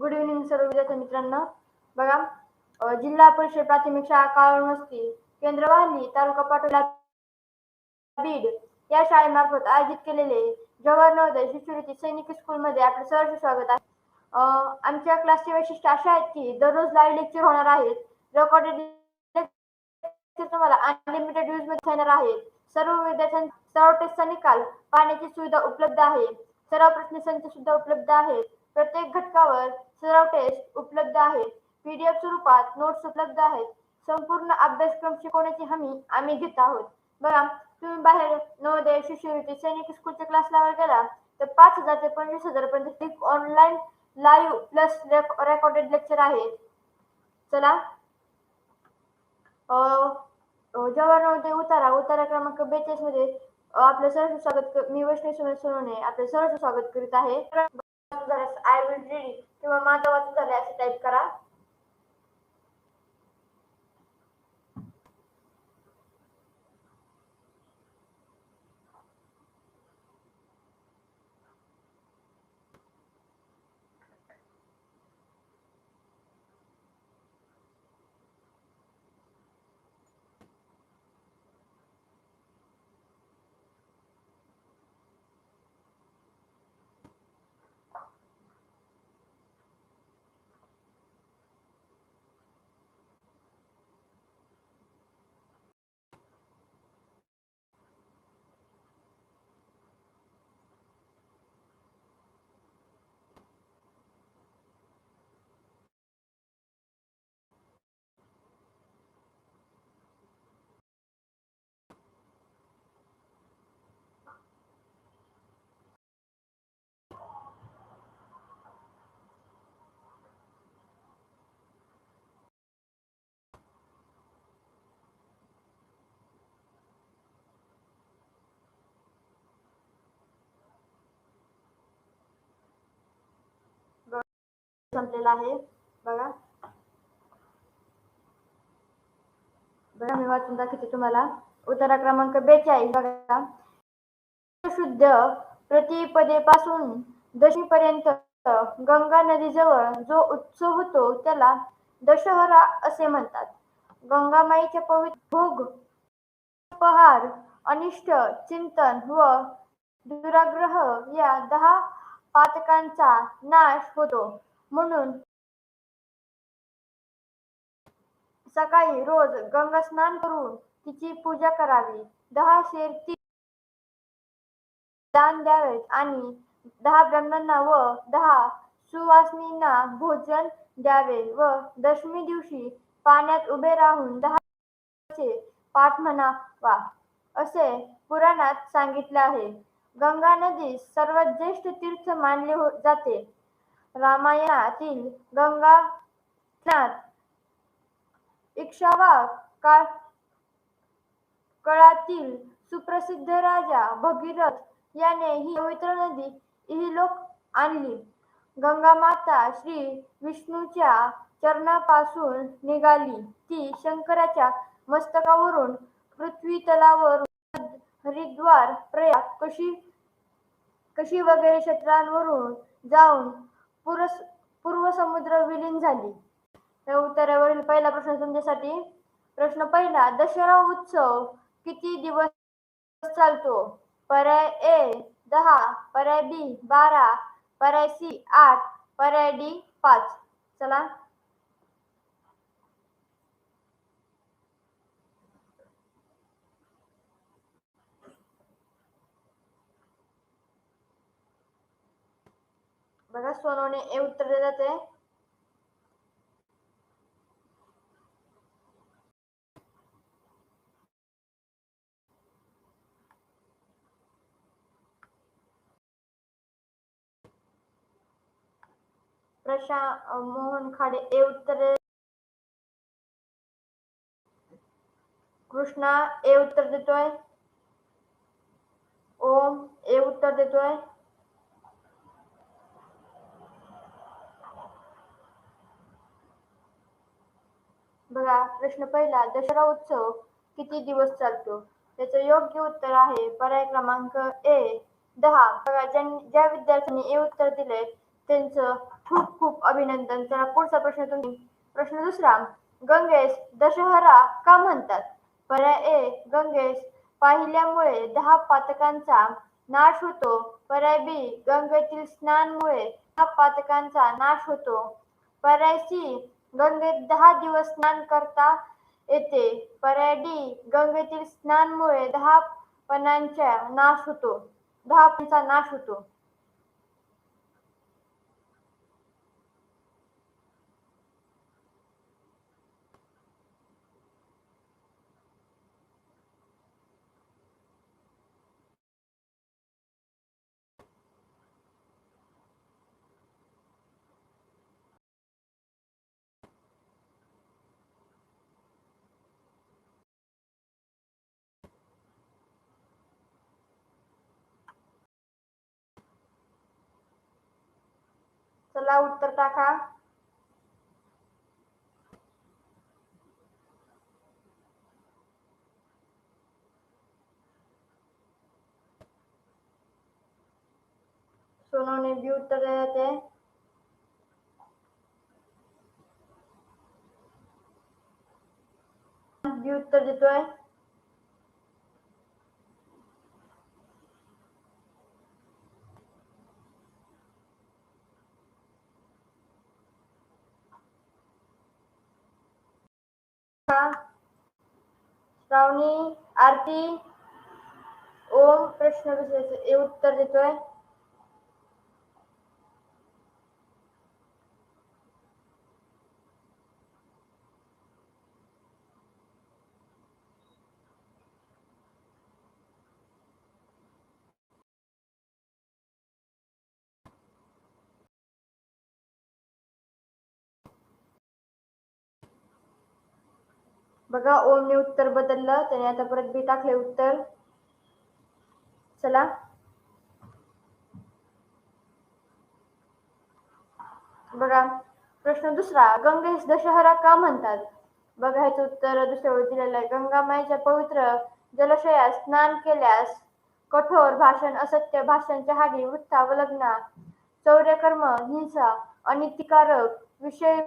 Good evening सर्व विद्यार्थी मित्रांनो. बघा जिल्हा परिषद प्राथमिक शाळा काळवस्ती केंद्र वाहली तालुका पाटोला बीड या शाळेमार्फत आयोजित केलेले जवाहर नवोदय शिष्यवृत्ती सैनिक स्कूलमध्ये आपलं सहर्ष स्वागत आहे. आमच्या क्लासचे वैशिष्ट्य असे आहेत की दररोज लाईव्ह लेक्चर होणार आहेत. रेकॉर्डेड लेक्चर तुम्हाला अनलिमिटेड यूजमध्ये येणार आहेत. सर्व विद्यार्थ्यांना सर्व टेस्टचा निकाल पाण्याची सुविधा उपलब्ध आहे. सर्व प्रश्नसंच सुद्धा उपलब्ध आहेत. प्रत्येक घटकावर सराव टेस्ट उपलब्ध आहेत. पीडीएफ स्वरूपात नोट्स उपलब्ध आहेत. संपूर्ण अभ्यासक्रम शिकवण्याची हमी आम्ही घेत आहोत. बघा तुम्ही बाहेर नवोदय शिष्यवृत्ती सैनिक स्कूलच्या क्लास लावायला गेला तर पाच हजार ते पंचवीस हजार पर्यंत online live plus recorded lecture आहेत. चला. जवाहर नवोदय उतारा उतारा क्रमांक बेचाळीसमध्ये आपलं सर्व स्वागत मी वैष्णवी सुरेश सोनवणे आपलं सर्व स्वागत करीत आहे. आय विल रीड किंवा माझा वाचून झाले असे टाईप करा. संपलेला आहे. बघा. बघा मी वाचून दाखवते तुम्हाला. उतारा क्रमांक बेचाळीस बघा. शुद्ध प्रतिपदे प्रतिपदेपासून दशमीपर्यंत गंगा नदीजवळ जो उत्सव होतो त्याला दशहरा असे म्हणतात. गंगामाईच्या पवित्र भोग उपहार अनिष्ट चिंतन व दुराग्रह या दहा पातकांचा नाश होतो. म्हणून सकाळी रोज गंगा स्नान करून तिची पूजा करावी. दहा शेर ती दान द्यावेत आणि दहा ब्राह्मणांना व दहा सुवासिनींना भोजन द्यावे व दशमी दिवशी पाण्यात उभे राहून दहा पाठ म्हणावा असे पुराणात सांगितले आहे. गंगा नदी सर्वात ज्येष्ठ तीर्थ मानले हो- जाते. रामायणातील गंगा स्नान काळ काळातील सुप्रसिद्ध राजा भगीरथ याने ही पवित्र नदी इहलोक आणली. गंगा माता श्री विष्णूच्या चरणापासून निघाली. ती शंकराच्या मस्तकावरून पृथ्वी तलावर हरिद्वार प्रयाग कशी कशी वगैरे क्षेत्रांवरून जाऊन पुरस पूर्व समुद्र विलीन झाली. या उत्तरावरील पहिला प्रश्न तुमच्यासाठी प्रश्न पहिला दशरा उत्सव किती दिवस चालतो? पर्याय ए दहा पर्याय बी बारा पर्याय सी आठ पर्याय डी पाच. चला. बघा सोनवणे ए उत्तर दिले आहे प्रशा मोहन खाडे ए उत्तर कृष्णा ए उत्तर देतोय. ओम ए उत्तर देतोय. बघा प्रश्न पहिला दसरा उत्सव किती दिवस चालतो? त्याचं योग्य उत्तर आहे पर्याय क्रमांक ए दहा. बघा ज्यां- ज्या विद्यार्थ्यांनी ए उत्तर दिले त्यांचं खूप खूप अभिनंदन. चला पुढचा प्रश्न तुम्ही. प्रश्न दुसरा गंगेस दशहरा का म्हणतात? पर्याय ए गंगेस पाहिल्यामुळे दहा पातकांचा नाश होतो. पर्याय बी गंगेतील स्नानमुळे दहा पातकांचा नाश होतो. पर्याय सी गंगेत दहा दिवस स्नान करता येते. पर्याय गंगेतील स्नानमुळे दहा पणांचा नाश होतो. दहा पणांचा नाश होतो. चला उत्तर टाका. सोनवने बी उत्तर देते बी उत्तर देतोय. श्रावणी आरती. ओम प्रश्न विषयाचे हे उत्तर देतोय. बघा ओमने उत्तर बदललं. त्याने आता परत बी टाकले उत्तर. चला. बघा प्रश्न दुसरा. गंगेस दशहरा का म्हणतात? बघा ह्याचं उत्तर दुसऱ्या वेळी दिलेलं आहे. गंगामाईच्या पवित्र जलाशयात स्नान केल्यास कठोर भाषण असत्य भाषण जहागी वृत्ता वलग्ना चौर्यकर्म हिंसा अनितिकारक विषय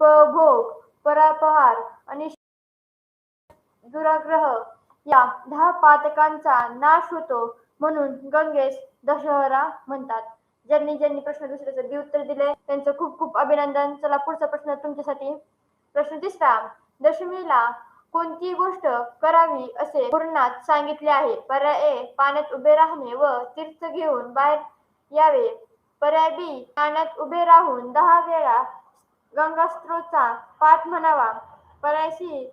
भोग परापहार आणि दुराग्रह या दहा पातकांचा नाश होतो म्हणून गंगेस दशहरा म्हणतात. ज्यांनी ज्यांनी प्रश्न दुसऱ्याचं बी उत्तर दिले त्यांचं खूप खूप अभिनंदन. चला पुढचा प्रश्न तुमच्यासाठी. प्रश्न तिसरा दशमीला कोणती गोष्ट करावी असे पूर्णात सांगितले आहे? पर्याय ए पाण्यात उभे राहणे व तीर्थ घेऊन बाहेर यावे. पर्याय बी पाण्यात उभे राहून दहा वेळा गंगास्त्रोतचा पाठ म्हणावा. परायशी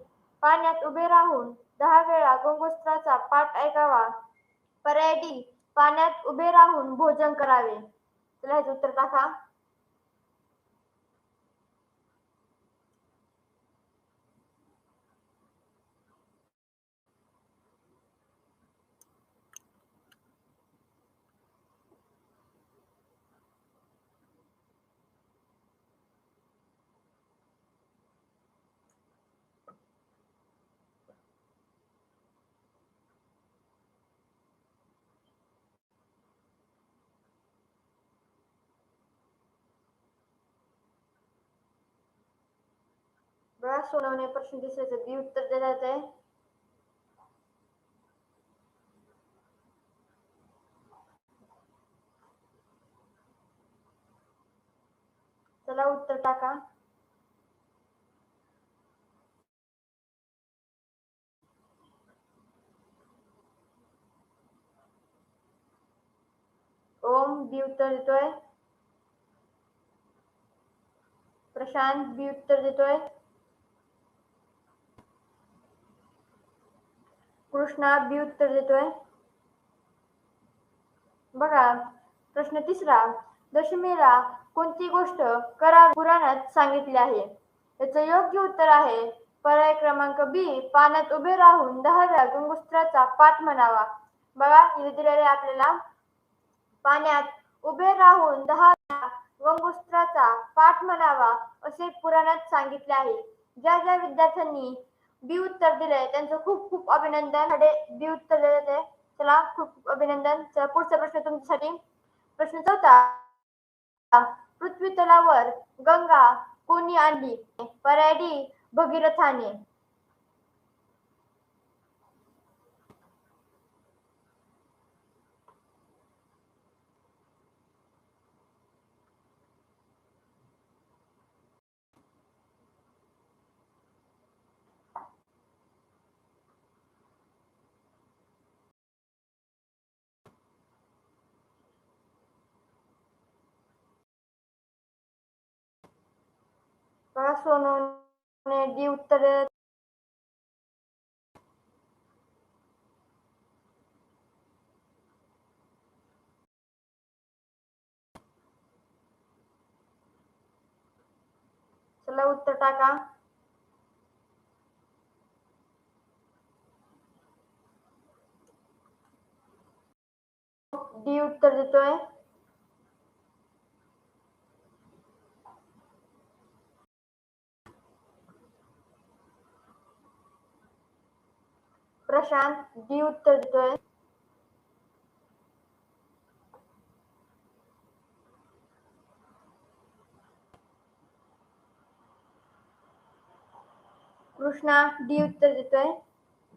पाण्यात उभे राहून दहा वेळा गंगोस्त्राचा पाठ ऐकावा. पर्याय पाण्यात उभे राहून भोजन करावे. तुला ह्याचं उत्तर टाका बघा सोनवणे प्रश्न दिसायचं बी उत्तर देण्यात आहे. चला उत्तर टाका. ओम बी उत्तर देतोय. प्रशांत बी उत्तर देतोय. कृष्णा बी उत्तर देतोय बघा प्रश्न तिसरा दशमीला कोणती गोष्ट करा पुराणात सांगितली आहे? याचं योग्य उत्तर आहे पर्याय क्रमांक बी पाण्यात उभे राहून दहाव्या गंगोस्त्राचा पाठ म्हणावा. बघा इथे दिलेले आपल्याला. पाण्यात उभे राहून दहाव्या गंगोस्त्राचा पाठ म्हणावा असे पुराणात सांगितले आहे. ज्या ज्या विद्यार्थ्यांनी बी उत्तर दिले त्यांचं खूप खूप अभिनंदन. कडे बी उत्तर दिले ते. चला खूप खूप अभिनंदन. चला पुढचा प्रश्न तुमच्यासाठी. प्रश्न चौथा. पृथ्वी तलावर गंगा कोणी आणली पर्याय डी भगीरथाने. बघा सोनूने डी उत्तर? चला उत्तर टाका. डी उत्तर देतोय. प्रशांत डी उत्तर देतोय कृष्णा डी उत्तर देतोय.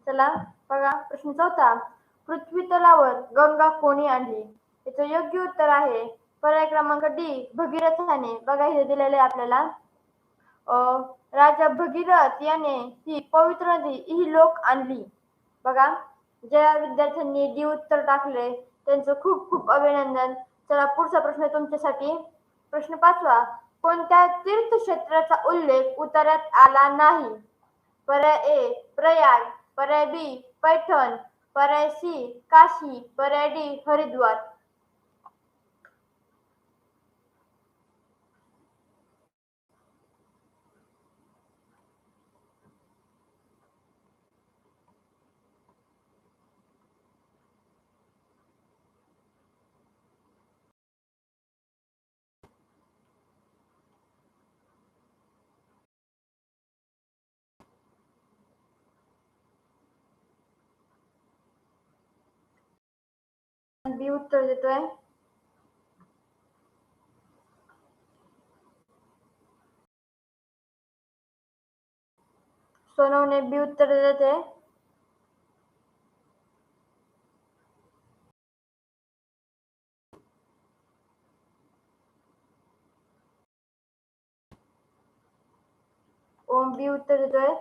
चला बघा प्रश्न चौथा. पृथ्वी तलावर गंगा कोणी आणली? याचं योग्य उत्तर आहे पर्याय क्रमांक डी भगीरथाने. बघा हे दिलेले आपल्याला. अं, राजा भगीरथ याने ही पवित्र नदी ही लोक आणली. बघा ज्या विद्यार्थ्यांनी डी उत्तर टाकले त्यांचं खूप खूप अभिनंदन. चला पुढचा प्रश्न तुमच्यासाठी. प्रश्न पाचवा कोणत्या तीर्थक्षेत्राचा उल्लेख उतार्यात आला नाही? पर्याय ए प्रयाग पर्याय बी पैठण पर्याय सी काशी पर्याय डी हरिद्वार. बी उत्तर देतोय सोनवणे बी उत्तर देते ओम बी उत्तर देतोय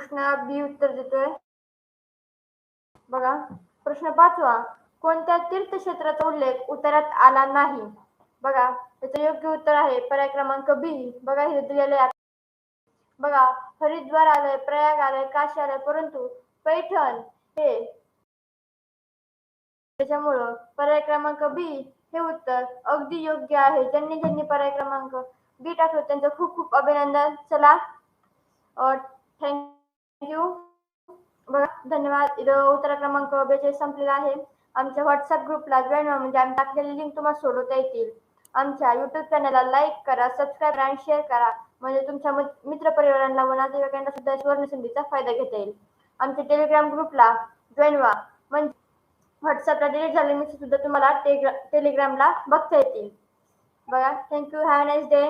कृष्णा बी उत्तर देतोय. बघा प्रश्न पाचवा कोणत्या तीर्थक्षेत्राचा उल्लेख उत्तरात आला नाही? बघा त्याचं योग्य उत्तर आहे पर्याय क्रमांक बी. बघा हे दिलेले बघा हरिद्वार आलंय प्रयाग आलंय काशी आलंय परंतु पैठण हे त्याच्यामुळं पर्याय क्रमांक बी हे उत्तर अगदी योग्य आहे. ज्यांनी ज्यांनी पर्याय क्रमांक बी टाकलं त्यांचं खूप खूप अभिनंदन. चला थँक्यू यू बघा धन्यवाद. इथं उत्तर क्रमांक बेचाळीस संपलेला आहे. आमच्या व्हॉट्सअप ग्रुपला जॉईन व्हा म्हणजे आम्ही टाकलेली लिंक तुम्हाला सोडवता येतील. आमच्या युट्यूब चॅनलला लाईक करा सबस्क्राईब करा आणि शेअर करा. म्हणजे तुमच्या मित्रपरिवारांना व नातेवाईकांना सुद्धा सुवर्ण संधीचा फायदा घेता येईल. आमच्या टेलिग्राम ग्रुपला जॉईन व्हा. म्हणजे व्हॉट्सअपला डिलीट झाले मी सुद्धा तुम्हाला टेलिग्रामला बघता येतील. बघा थँक्यू हॅव नाईस डे